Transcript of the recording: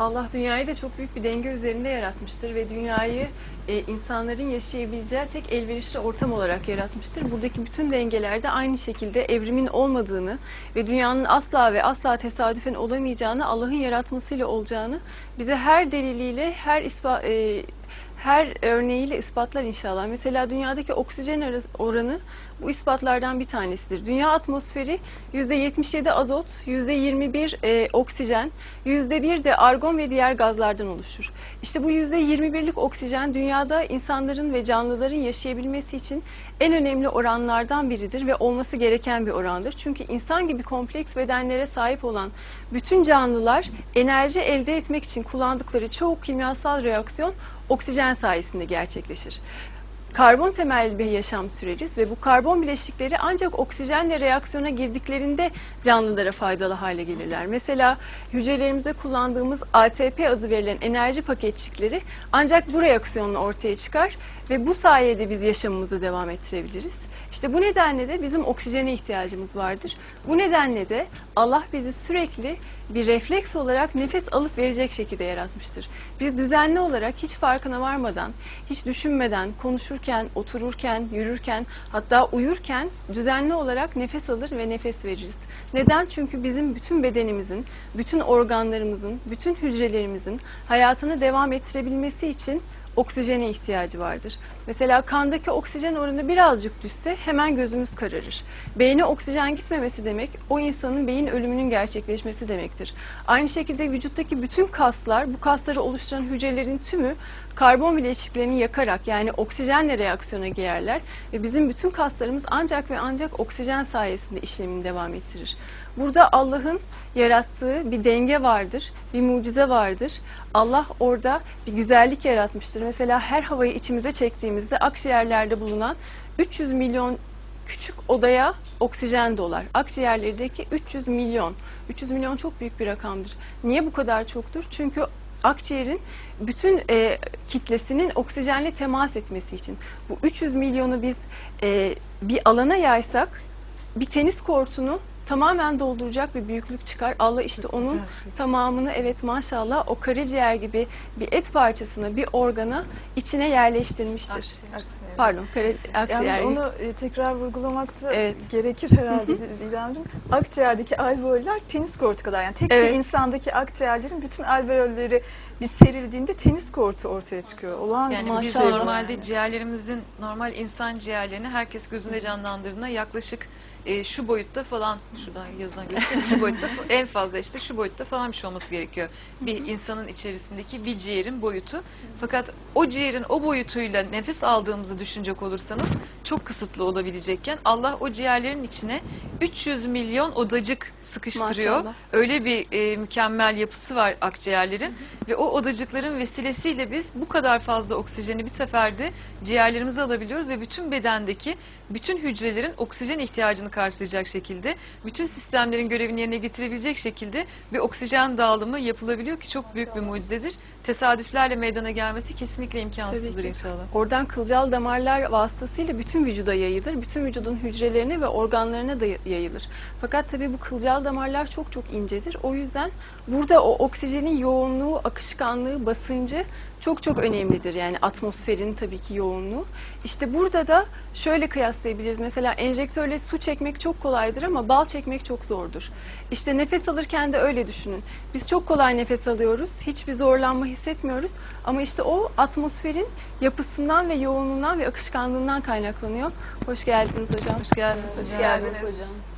Allah dünyayı da çok büyük bir denge üzerinde yaratmıştır ve dünyayı e, insanların yaşayabileceği tek elverişli ortam olarak yaratmıştır. Buradaki bütün dengelerde aynı şekilde evrimin olmadığını ve dünyanın asla ve asla tesadüfen olamayacağını, Allah'ın yaratmasıyla olacağını bize her deliliyle, her ispa, e, her örneğiyle ispatlar inşallah. Mesela dünyadaki oksijen oranı bu ispatlardan bir tanesidir. Dünya atmosferi %77 azot, %21 e, oksijen, %1 de argon ve diğer gazlardan oluşur. İşte bu %21'lik oksijen dünyada insanların ve canlıların yaşayabilmesi için en önemli oranlardan biridir ve olması gereken bir orandır. Çünkü insan gibi kompleks bedenlere sahip olan bütün canlılar enerji elde etmek için kullandıkları çoğu kimyasal reaksiyon oksijen sayesinde gerçekleşir. Karbon temelli bir yaşam süreriz ve bu karbon bileşikleri ancak oksijenle reaksiyona girdiklerinde canlılara faydalı hale gelirler. Mesela hücrelerimize kullandığımız ATP adı verilen enerji paketçikleri ancak bu reaksiyonla ortaya çıkar ve bu sayede biz yaşamımızı devam ettirebiliriz. İşte bu nedenle de bizim oksijene ihtiyacımız vardır. Bu nedenle de Allah bizi sürekli bir refleks olarak nefes alıp verecek şekilde yaratmıştır. Biz düzenli olarak hiç farkına varmadan, hiç düşünmeden, konuşurken, otururken, yürürken, hatta uyurken düzenli olarak nefes alır ve nefes veririz. Neden? Çünkü bizim bütün bedenimizin, bütün organlarımızın, bütün hücrelerimizin hayatını devam ettirebilmesi için oksijene ihtiyacı vardır. Mesela kandaki oksijen oranı birazcık düşse hemen gözümüz kararır. Beyne oksijen gitmemesi demek o insanın beyin ölümünün gerçekleşmesi demektir. Aynı şekilde vücuttaki bütün kaslar, bu kasları oluşturan hücrelerin tümü karbon bileşiklerini yakarak yani oksijenle reaksiyona girerler ve bizim bütün kaslarımız ancak ve ancak oksijen sayesinde işlemini devam ettirir. Burada Allah'ın yarattığı bir denge vardır, bir mucize vardır. Allah orada bir güzellik yaratmıştır. Mesela her havayı içimize çektiğimizde akciğerlerde bulunan 300 milyon küçük odaya oksijen dolar. Akciğerlerdeki 300 milyon. 300 milyon çok büyük bir rakamdır. Niye bu kadar çoktur? Çünkü akciğerin bütün e, kitlesinin oksijenle temas etmesi için. Bu 300 milyonu biz e, bir alana yaysak bir tenis kortunu tamamen dolduracak bir büyüklük çıkar. Allah işte onun tamamını evet maşallah o karaciğer gibi bir et parçasına, bir organa içine yerleştirmiştir. Akciğer. Pardon, akciğer. Yalnız onu e, tekrar vurgulamakta Evet. gerekir herhalde Didemciğim. Akciğerdeki alveoller tenis kortu kadar. Yani tek Evet. bir insandaki akciğerlerin bütün alveolleri bir serildiğinde tenis kortu ortaya çıkıyor. Olağanüstü. Yani biz Maşallah. normalde ciğerlerimizin normal insan ciğerlerini herkes gözünde canlandırdığında yaklaşık e, şu boyutta falan şuradan yazılan gözüküyor mu? şu boyutta en fazla işte şu boyutta falan bir şey olması gerekiyor. Bir insanın içerisindeki bir ciğerin boyutu. Fakat o ciğerin o boyutuyla nefes aldığımızı düşünecek olursanız çok kısıtlı olabilecekken Allah o ciğerlerin içine 300 milyon odacık sıkıştırıyor. Maşallah. Öyle bir e, mükemmel yapısı var akciğerlerin ve o odacıkların vesilesiyle biz bu kadar fazla oksijeni bir seferde ciğerlerimize alabiliyoruz ve bütün bedendeki bütün hücrelerin oksijen ihtiyacını karşılayacak şekilde, bütün sistemlerin görevini yerine getirebilecek şekilde bir oksijen dağılımı yapılabiliyor ki çok büyük bir mucizedir. Tesadüflerle meydana gelmesi kesinlikle imkansızdır inşallah. Oradan kılcal damarlar vasıtasıyla bütün vücuda yayılır. Bütün vücudun hücrelerine ve organlarına da yayılır. Fakat tabii bu kılcal damarlar çok çok incedir. O yüzden burada o oksijenin yoğunluğu, akışkanlığı, basıncı çok çok önemlidir. Yani atmosferin tabii ki yoğunluğu. İşte burada da şöyle kıyaslayabiliriz. Mesela enjektörle su çekmek çok kolaydır ama bal çekmek çok zordur. İşte nefes alırken de öyle düşünün. Biz çok kolay nefes alıyoruz. Hiçbir zorlanma hissetmiyoruz. Ama işte o atmosferin yapısından ve yoğunluğundan ve akışkanlığından kaynaklanıyor. Hoş geldiniz hocam. Hoş geldiniz hocam. Hoş geldiniz hocam.